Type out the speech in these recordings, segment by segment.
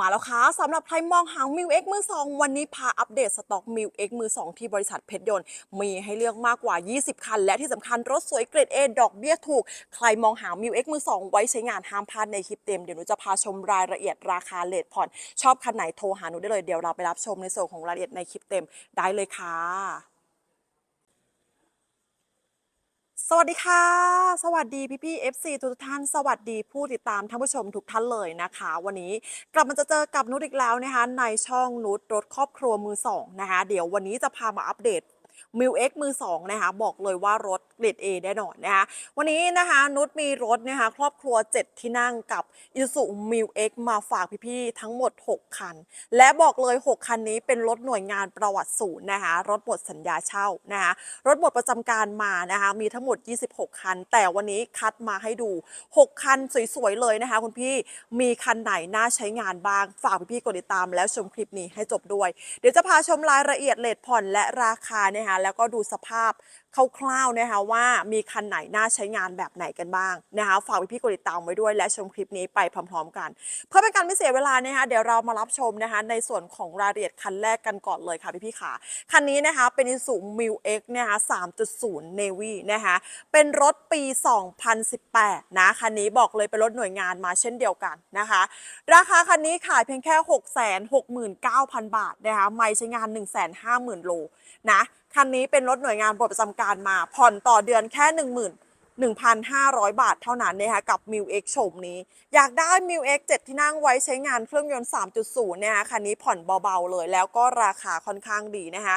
มาแล้วค่ะสำหรับใครมองหามิวเอ็กมือสองวันนี้พาอัปเดตสต็อกมิวเอ็กมือสองที่บริษัทเพชรยนต์ มีให้เลือกมากกว่า 20 คัน และที่สำคัญรถสวยเกรด A ดอกเบี้ยถูก ใครมองหามิวเอ็กมือสองไว้ใช้งานห้ามพลาดในคลิปเต็ม เดี๋ยวหนูจะพาชมรายละเอียดราคาเลทผ่อน ชอบคันไหนโทรหาหนูได้เลยเดี๋ยวเราไปรับชมในส่วนของรายละเอียดในคลิปเต็มได้เลยค่ะ สวัสดีค่ะ สวัสดีพี่พี่ๆ FC ทุกท่าน สวัสดีผู้ติดตามท่านผู้ชมทุกท่านเลยนะคะ วันนี้กลับมาจะเจอกับนุชอีกแล้วนะคะในช่องนุชรถครอบครัวมือสองนะคะเดี๋ยววันนี้จะพามาอัปเดต มิวเอ็กมือสองนะคะบอกเลยว่ารถเกรด A แน่นอนนะคะวันนี้นะคะนุชมีรถนะคะครอบครัว 7 ที่นั่งกับ i s u m i l X มาฝากพี่ๆทั้งหมด 6 คัน และบอกเลย 6 คันนี้เป็นรถหน่วยงานประวัติศูนย์นะคะรถหมดสัญญาเช่านะคะรถหมดประจำการมานะคะมีทั้งหมด 26 คัน แต่วันนี้คัดมาให้ดู 6 คันสวยๆเลยนะคะคุณพี่มีคันไหนน่าใช้งานบ้างฝากพี่ๆกดติดตามแล้วชมคลิปนี้ให้จบด้วย เดี๋ยวจะพาชมรายละเอียดเลทผ่อนและราคานะคะแล้วก็ดูสภาพคร่าวๆนะคะว่ามีคันไหนน่าใช้งานแบบไหนกันบ้างนะคะฝากพี่ๆกดติดตามไว้ด้วยและชมคลิปนี้ไปพร้อมๆกัน เพื่อเป็นการไม่เสียเวลานะคะเดี๋ยวเรามารับชมนะคะในส่วนของรายละเอียดคันแรกกันก่อนเลยค่ะพี่ๆค่ะ คันนี้นะคะเป็น i s u m i l X นะคะ3.0 Navy นะคะเป็นรถปี 2018 นะคันนี้บอกเลยเป็นรถหน่วยงานมาเช่นเดียวกันนะคะ ราคาคันนี้ขายเพียงแค่ 669,000 บาทนะคะไม่ใช้งาน 150,000 โลนะ คันนี้เป็นรถหน่วยงานบทประจำการมา ผ่อนต่อเดือนแค่10,000 1,500 บาทเท่านั้นนะคะกับ m i l X โฉมนี้ อยากได้ m i l X 7 ที่นั่งไว้ใช้งานเครื่องยนต์ 3.0 เนะคะคันนี้ผ่อนเบาๆเลย แล้วก็ราคาค่อนข้างดีนะคะ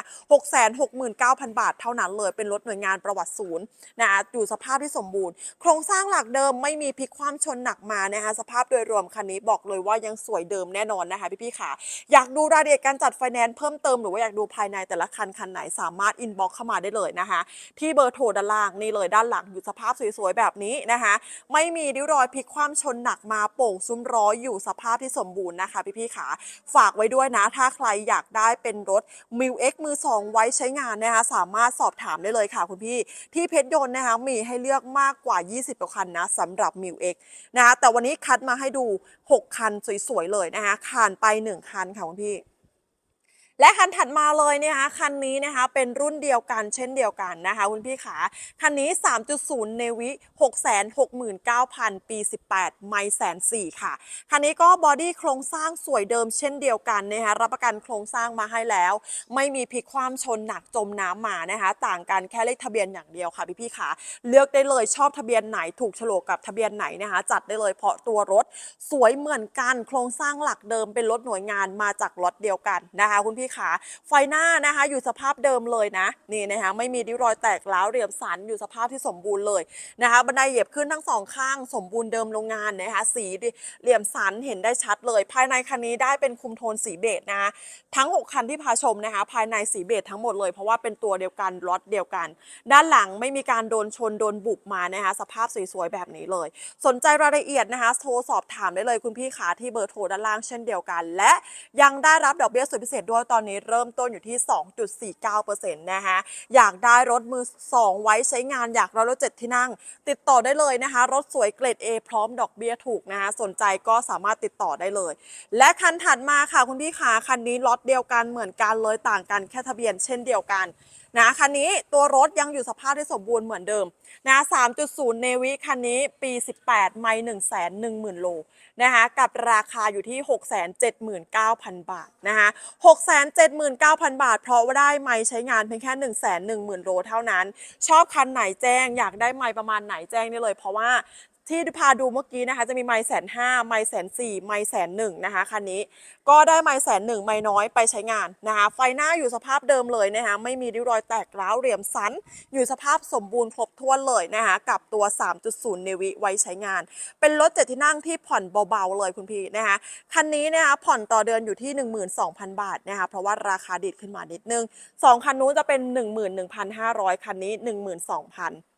669,000 บาทเท่านั้นเลยเป็นรถหน่วยงานประวัติศูนย์นะคะอยู่สภาพที่สมบูรณ์ โครงสร้างหลักเดิมไม่มีพลิกคว่ำชนหนักมานะคะสภาพโดยรวมคันนี้บอกเลยว่ายังสวยเดิมแน่นอนนะคะพี่ๆค่ะ อยากดูรายละเอียดการจัดไฟแนนซ์เพิ่มเติมหรือว่าอยากดูภายในแต่ละคันคันไหนสามารถอินบ็อกเข้ามาได้เลยนะคะที่เบอร์โทรด้านล่างนี่เลยด้านหลังอยู่สภาพสวยๆแบบนี้นะคะ ไม่มีริ้วรอยพลิกคว่ำชนหนักมาโป่งซุ้มล้อยอยู่สภาพที่สมบูรณ์นะคะพี่ๆค่ะฝากไว้ด้วยนะ ถ้าใครอยากได้เป็นรถ m i l X มือสองไว้ใช้งานนะคะสามารถสอบถามได้เลยค่ะคุณพี่ ที่เพชรยนต์นะคะมีให้เลือกมากกว่า 20กว่าคันนะสำหรับ m i l X นะคะแต่วันนี้คัดมาให้ดู 6 คันสวยๆเลยนะคะผ่านไป 1 คันค่ะคุณพี่ และคันถัดมาเลยนะคะคันนี้นะคะเป็นรุ่นเดียวกันเช่นเดียวกันนะคะคุณพี่ขาคันนี้ 3.0 เนวิ 669,000 ปี 18 ไม่แสนสี่ค่ะ คันนี้ก็บอดี้โครงสร้างสวยเดิมเช่นเดียวกันนะคะรับประกันโครงสร้างมาให้แล้ว ไม่มีพลิกความชนหนักจมน้ำมานะคะต่างกันแค่เลขทะเบียนอย่างเดียวค่ะพี่พี่ขาเลือกได้เลยชอบทะเบียนไหนถูกโฉลกกับทะเบียนไหนนะคะจัดได้เลยเพราะตัวรถสวยเหมือนกันโครงสร้างหลักเดิมเป็นรถหน่วยงานมาจากรถเดียวกันนะคะคุณพี่ขา ไฟหน้านะคะอยู่สภาพเดิมเลยนะนี่นะคะไม่มีริ้วรอยแตกร้วเหลี่ยมสันอยู่สภาพที่สมบูรณ์เลยนะคะบันไดเหยียบขึ้นทั้งสองข้างสมบูรณ์เดิมโรงงานนะคะสีเหลี่ยมสันเห็นได้ชัดเลย ภายในคันนี้ได้เป็นคุมโทนสีเบจนะคะทั้ง 6 คันที่พาชมนะคะภายในสีเบจทั้งหมดเลยเพราะว่าเป็นตัวเดียวกันล็อตเดียวกัน ด้านหลังไม่มีการโดนชนโดนบุกมานะคะสภาพสวยๆแบบนี้เลย สนใจรายละเอียดนะคะโทรสอบถามได้เลยคุณพี่ขาที่เบอร์โทรด้านล่างเช่นเดียวกัน และยังได้รับดอกเบี้ยสุดพิเศษด้วยตอนนี้เริ่มต้นอยู่ที่ 2.49%นะคะ อยากได้รถมือ 2 ไว้ใช้งานอยากได้รถ7ที่นั่ง ติดต่อได้เลยนะคะ รถสวยเกรด A พร้อมดอกเบี้ยถูกนะคะ สนใจก็สามารถติดต่อได้เลย และคันถัดมาค่ะคุณพี่ขาคันนี้ล็อตเดียวกันเหมือนกันเลยต่างกันแค่ทะเบียนเช่นเดียวกันนะคันนี้ตัวรถยังอยู่สภาพที่สมบูรณ์เหมือนเดิมนะ3.0 เนวิคันนี้ปี 18 ไม่1 1 0 0 0 0 โลนะคะกับราคาอยู่ที่ 679,000 บาทนะคะ679,000 บาท เพราะว่าได้ไม่ใช้งานเพียงแค่ 1 1 0 0 0 0 โลเท่านั้น ชอบคันไหนแจ้งอยากได้ไม้ประมาณไหนแจ้งได้เลย เพราะว่า ที่พาดูเมื่อกี้นะคะ จะมีไม้แสนห้าไม้แสนสี่ไม้แสนหนึ่งนะคะคันนี้ก็ได้ไม้แสนหนึ่งไม้น้อยไปใช้งานนะคะไฟหน้าอยู่สภาพเดิมเลยนะคะไม่มีริ้วรอยแตกร้าวเหลี่ยมสัน อยู่สภาพสมบูรณ์ครบถ้วนเลยนะคะกับตัว 3.0 เนวิไว้ใช้งาน เป็นรถเจ็ดที่นั่งที่ผ่อนเบาๆเลยคุณพี่นะคะคันนี้นะคะผ่อนต่อเดือนอยู่ที่ 12,000 บาทนะคะเพราะว่าราคาดีดขึ้นมานิดนึงสองคันนู้นจะเป็น 11,500คันนี้ 12,000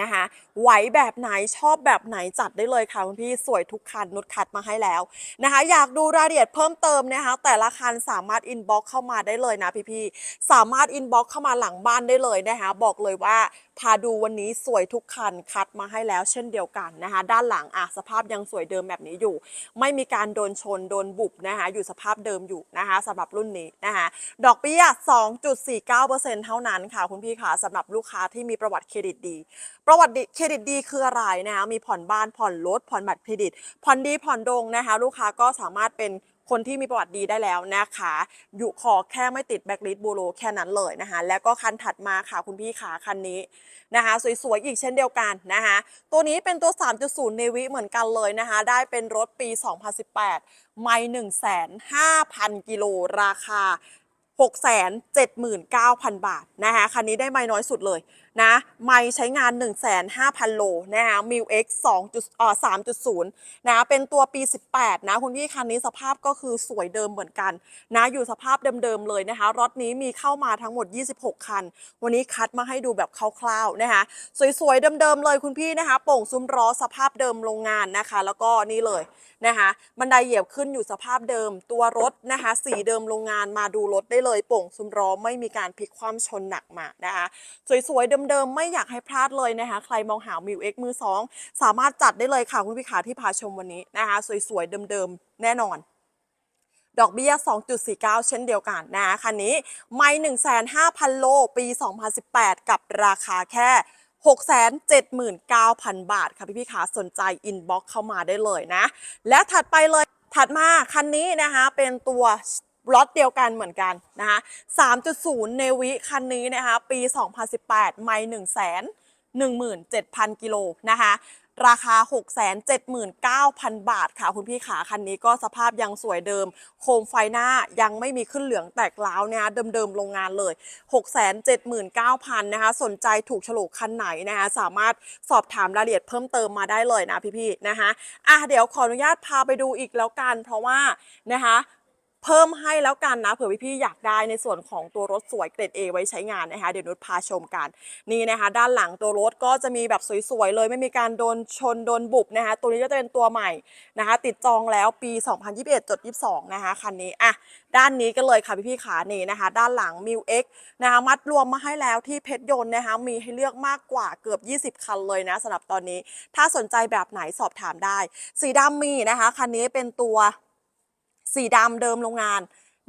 นะคะไหวแบบไหนชอบแบบไหนจัดได้เลยค่ะคุณพี่สวยทุกคันนุดคัดมาให้แล้วนะคะ อยากดูรายละเอียดเพิ่มเติมนะคะ แต่ละคันสามารถอินบ็อกเข้ามาได้เลยนะพี่ๆสามารถอินบ็อกเข้ามาหลังบ้านได้เลยนะคะ บอกเลยว่า พาดูวันนี้สวยทุกคันคัดมาให้แล้วเช่นเดียวกันนะคะ ด้านหลังอะสภาพยังสวยเดิมแบบนี้อยู่ ไม่มีการโดนชนโดนบุบนะคะอยู่สภาพเดิมอยู่นะคะสำหรับรุ่นนี้นะคะดอกเบี้ย 2.49%เท่านั้นค่ะคุณพี่ค่ะสำหรับลูกค้าที่มีประวัติเครดิตดี ประวัติเครดิตดีคืออะไรนะคะมีผ่อนบ้านผ่อนรถผ่อนบัตรเครดิตผ่อนดีผ่อนดงนะคะ ลูกค้าก็สามารถเป็น คนที่มีประวัติดีได้แล้วนะคะ อยู่ขอแค่ไม่ติดแบ็กลิสบูโรแค่นั้นเลยนะคะ แล้วก็คันถัดมาค่ะคุณพี่ขาคันนี้นะคะ สวยๆอีกเช่นเดียวกันนะคะ ตัวนี้เป็นตัว 3.0 เนวิเหมือนกันเลยนะคะ ได้เป็นรถปี 2018 ไม่15,000 กิโลราคา 679,000 บาทนะคะคันนี้ได้ไม่น้อยสุดเลยนะไม่ใช้งาน 15,000 โลนะคะมิว X 2จุดเอ่อ3.0 นะเป็นตัวปี 18 นะคุณพี่คันนี้สภาพก็คือสวยเดิมเหมือนกันนะอยู่สภาพเดิมๆเลยนะคะรถนี้มีเข้ามาทั้งหมด 26 คัน วันนี้คัดมาให้ดูแบบคร่าวๆนะคะสวยๆเดิมๆเลยคุณพี่นะคะโป่งซุ้มล้อสภาพเดิมโรงงานนะคะ แล้วก็นี่เลยนะคะบันไดเหยียบขึ้นอยู่สภาพเดิมตัวรถนะคะสีเดิมโรงงานมาดูรถได้เลยโป่งซุ้มล้อไม่มีการพลิกคว่ำชนหนักมานะคะสวยๆเดิมๆไม่อยากให้พลาดเลยนะคะใครมองหามิวเอ็กมือสองสามารถจัดได้เลยค่ะคุณพี่ขาที่พาชมวันนี้นะคะสวยๆเดิมๆแน่นอนดอกเบี้ย 2.49 เช่นเดียวกันนะคันนี้ไม่1,500,000 โล ปี 2018 กับราคาแค่ 679,000 บาท ค่ะพี่พี่ขาสนใจอินบ็อกเข้ามาได้เลยนะ และถัดไปเลยถัดมาคันนี้นะคะเป็นตัว รถเดียวกันเหมือนกันนะคะ3.0 เนวิคันนี้นะคะ ปี 2018 ไม่1 1 17,000 กิโลนะคะ ราคา 679,000 บาทค่ะ คุณพี่ขาคันนี้ก็สภาพยังสวยเดิม โคมไฟหน้ายังไม่มีขึ้นเหลืองแตกร้าวนะคะเดิมๆโรงงานเลย 679,000 นะคะ สนใจถูกโฉลกคันไหนนะคะ สามารถสอบถามรายละเอียดเพิ่มเติมมาได้เลยนะพี่ๆนะคะอะเดี๋ยวขออนุญาตพาไปดูอีกแล้วกัน เพราะว่านะคะ เพิ่มให้แล้วกันนะเผื่อพี่ๆอยากได้ในส่วนของตัวรถสวยเกรด A ไว้ใช้งานนะคะเดี๋ยวนุชพาชมกันนี่นะคะ ด้านหลังตัวรถก็จะมีแบบสวยๆเลย ไม่มีการโดนชนโดนบุบนะคะตัวนี้ก็จะเป็นตัวใหม่นะคะ ติดจองแล้วปี 2021จด22 นะคะคันนี้อะด้านนี้ก็เลยค่ะพี่ๆขานี่นะคะ ด้านหลัง m ิว X นะคะมัดรวมมาให้แล้วที่เพชรยนต์นะคะมีให้เลือกมากกว่าเกือบ 20 คันเลยนะสำหรับตอนนี้ ถ้าสนใจแบบไหนสอบถามได้ สีดำมีนะคะคันนี้เป็นตัว สีดำเดิมโรงงาน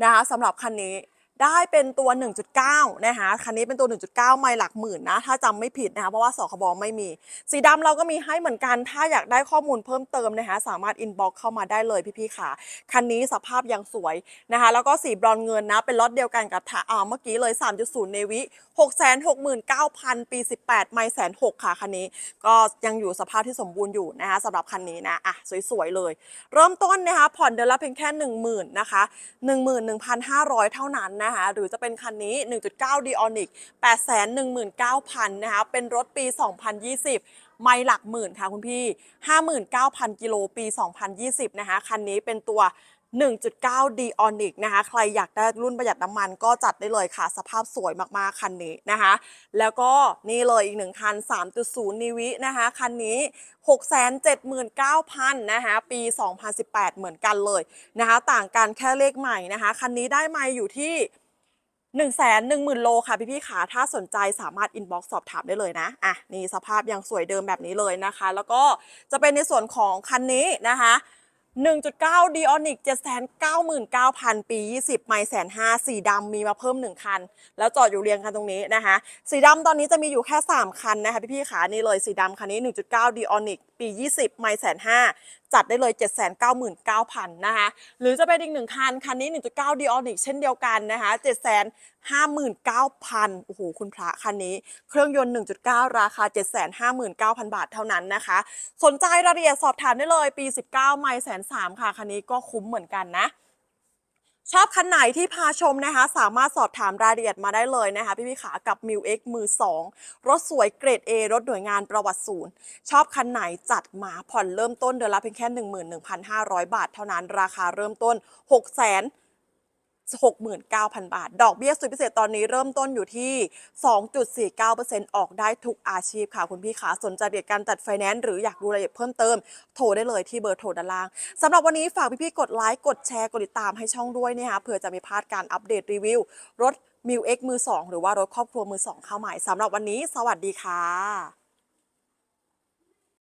นะคะสำหรับคันนี้ ได้เป็นตัว 1.9 นะคะคันนี้เป็นตัว 1.9 ไม่หลักหมื่นนะ ถ้าจำไม่ผิดนะคะเพราะว่าสคบไม่มี สีดำเราก็มีให้เหมือนกัน ถ้าอยากได้ข้อมูลเพิ่มเติมนะคะ สามารถอินบ็อกเข้ามาได้เลยพี่ๆค่ะ คันนี้สภาพยังสวยนะคะ แล้วก็สีบรอนเงินนะ เป็นล็อตเดียวกันกับทาอ่าเมื่อกี้เลย 3.0 เนวิ 669,000 ปี 18 ไม่แสนหกค่ะคันนี้ ก็ยังอยู่สภาพที่สมบูรณ์อยู่นะคะสำหรับคันนี้นะอะสวยๆเลย เริ่มต้นนะคะผ่อนเดือนละเพียงแค่ 10,000นะคะ11,500 เท่านั้นนะคะ หรือจะเป็นคันนี้ 1.9 Dionic 819,000 นะคะ เป็นรถปี 2020 ไม่หลักหมื่นค่ะคุณพี่ 59,000 กิโลปี 2020 นะคะ คันนี้เป็นตัว 1.9 d ีออนิกนะคะ ใครอยากได้รุ่นประหยัดน้ำมันก็จัดได้เลยค่ะ สภาพสวยมากๆ คันนี้นะคะ แล้วก็นี่เลยอีกหนึ่งคัน 3.0 นิวินะคะ คันนี้ 679,000 นะคะ ปี 2018 เหมือนกันเลยนะคะ ต่างกันแค่เลขใหม่นะคะ คันนี้ได้มาอยู่ที่1 1 0 0 0 0 โลค่ะพี่พี่ๆขาถ้าสนใจสามารถอินบ็อกซ์สอบถามได้เลยนะ อะ นี่สภาพยังสวยเดิมแบบนี้เลยนะคะ แล้วก็จะเป็นในส่วนของคันนี้นะคะ 1.9 d ีออนิก799,000 ปี 20 ไม่แสนห้าสีดำมีมาเพิ่ม 1 คัน แล้วจอดอยู่เรียงกันตรงนี้นะคะ สีดำตอนนี้จะมีอยู่แค่ 3 คันนะคะพี่ๆขานี่เลยสีดำคันนี้ 1.9 Dionic ปี 20 ไม่แสนห้าจัดได้เลย 799,000นะคะหรือจะเป็นอีกหนึ่งคัน คันนี้ 1.9 d i o n i c เช่นเดียวกันนะคะ759,000 โอ้โห คุณพระคันนี้ เครื่องยนต์ 1.9 ราคา 759,000 บาทเท่านั้นนะคะ สนใจรายละเอียดสอบถามได้เลย ปี 19 ไม่แสนสามค่ะ คันนี้ก็คุ้มเหมือนกันนะ ชอบคันไหนที่พาชมนะคะ สามารถสอบถามรายละเอียดมาได้เลยนะคะ พี่พี่ขากับ m ิว X มือ 2 รถสวยเกรด A รถหน่วยงานประวัติศูนย์ ชอบคันไหนจัดมาผ่อนเริ่มต้นเดือนละเพียงแค่ 11,500 บาท เท่านั้นราคาเริ่มต้น 6 0 0 0 0 69,000 บาท ดอกเบี้ยสุดพิเศษตอนนี้เริ่มต้นอยู่ที่ 2.49%ออกได้ทุกอาชีพค่ะ คุณพี่ขาสนใจเรียนการจัดไฟแนนซ์หรืออยากดูรายละเอียดเพิ่มเติม โทรได้เลยที่เบอร์โทรด้านล่างสำหรับวันนี้ฝากพี่ๆกดไลค์กดแชร์กดติดตามให้ช่องด้วยนะคะเผื่อจะไม่พลาดการอัปเดตรีวิว รถมิวเอ็กมือ 2 หรือว่ารถครอบครัวมือ 2 เข้าใหม่สำหรับวันนี้ สวัสดีค่ะ